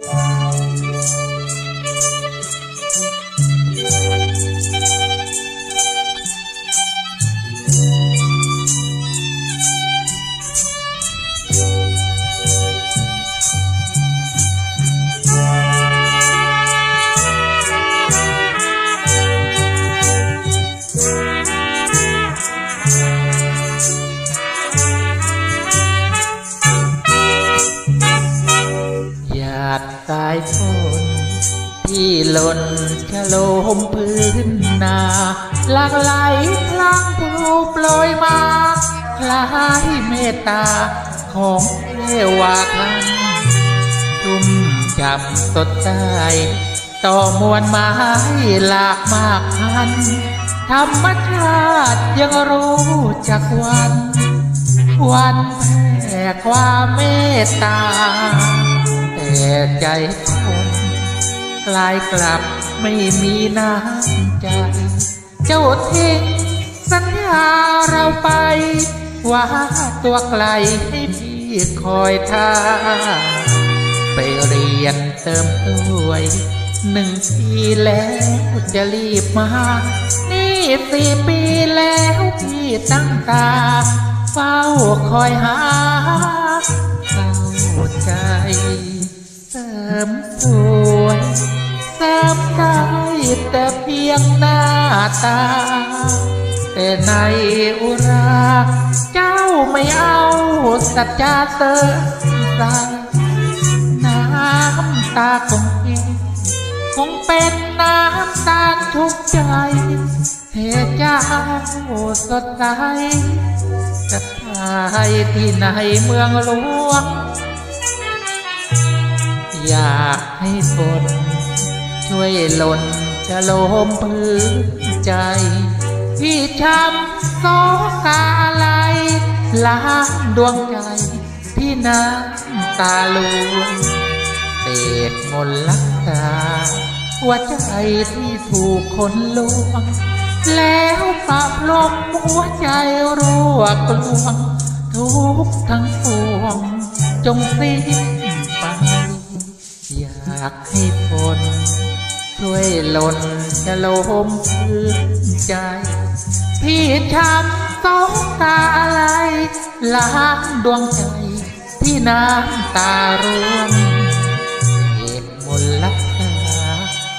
หย สายฝนที่หล่นชะโลมพื้นนาหลากไหลพลางพลูโปรยมาคล้ายเมตตาของเทวาทันชุ่มฉ่ำสดใสต่อมวลไม้หลากมากพัน ธรรมชาติยังรู้จักวัน วันแผ่ความเมตตา แต่ใจคนกลายกลับไม่มีน้ำใจ เจ้าทิ้งสัญญาเราไปว่าตัวไกลให้พี่คอยท่า ไปเรียนเติมด้วหนึ่งปีแล้วจะรีบมา นี่สี่ปีแล้วพี่ตั้งตา เฝ้าคอยหาเฝ้าใจ เสริมสวยเสริมได้แต่เพียงหน้าตา แต่ในอุรา เจ้าไม่เอาสัจจาเสริมใสน้ำตาของพี่คงเป็นน้ำตาทุกใจเหตุเจ้าสดใสจะทายที่ไหนเมืองหลวง อยากให้ฝนช่วยหล่นจะลมพื้นใจ ที่ช้ำโศกาอะไรล้างดวงใจที่น้ำตาลวงเศษมนลักษาหัวใจที่ถูกคนลวง แล้วปะพรมหัวใจรั่วกลวง ทุกทั้งปวง จงสิ้นไปากให้ฝนช่วยหล่นจะลมพื้นใจ พี่ช้ำสองตาอะไรล้างดวงใจที่น้ำตาร่วงเหตุมนต์ลักษา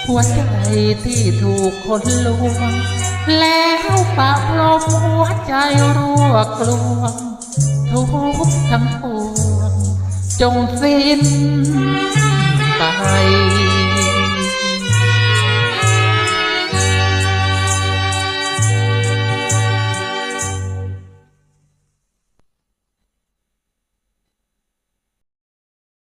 หัวใจที่ถูกคนลวง แล้วปะพรมหัวใจรั่วกลวง ทุกข์ทั้งปวงจงสิ้น tay